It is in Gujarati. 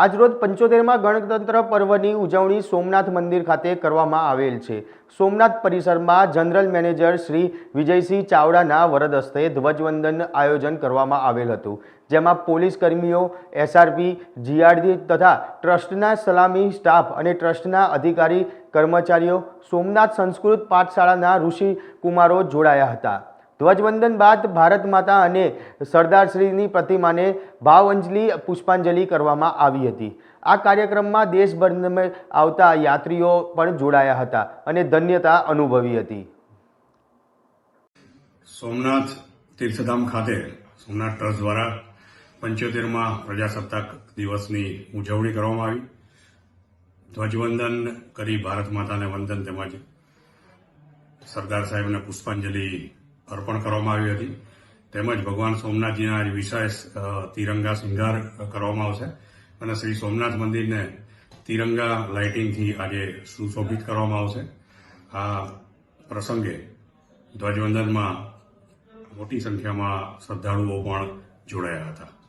આજરોજ પંચોતેરમાં ગણતંત્ર પર્વની ઉજવણી સોમનાથ મંદિર ખાતે કરવામાં આવેલ છે. સોમનાથ પરિસરમાં જનરલ મેનેજર શ્રી વિજયસિંહ ચાવડાના વરદ હસ્તે ધ્વજવંદન આયોજન કરવામાં આવેલ હતું. જેમાં પોલીસ કર્મીઓ, એસઆરપી, જીઆરડી તથા ટ્રસ્ટના સલામી સ્ટાફ અને ટ્રસ્ટના અધિકારી કર્મચારીઓ, સોમનાથ સંસ્કૃત પાઠશાળાના ઋષિ કુમારો જોડાયા હતા. ધ્વજવંદન બાદ ભારત માતા અને સરદારશ્રીની પ્રતિમાને ભાવઅંજલિ, પુષ્પાંજલિ કરવામાં આવી હતી. આ કાર્યક્રમમાં દેશભરમાં આવતા યાત્રીઓ પણ જોડાયા હતા અને ધન્યતા અનુભવી હતી. સોમનાથ તીર્થધામ ખાતે, સોમનાથ ટ્રસ્ટ દ્વારા પંચોતેરમાં પ્રજાસત્તાક દિવસની ઉજવણી કરવામાં આવી. ધ્વજવંદન કરી ભારત માતાને વંદન તેમજ સરદાર સાહેબને પુષ્પાંજલિ અર્પણ કરવામાં આવી હતી. તેમજ ભગવાન સોમનાથજીના વિશેષ તિરંગા શૃંગાર કરવામાં આવશે. અને શ્રી સોમનાથ મંદિરને તિરંગા લાઇટિંગથી આજે સુશોભિત કરવામાં આવશે. આ પ્રસંગે ધ્વજવંદનમાં મોટી સંખ્યામાં શ્રદ્ધાળુઓ પણ જોડાયા હતા.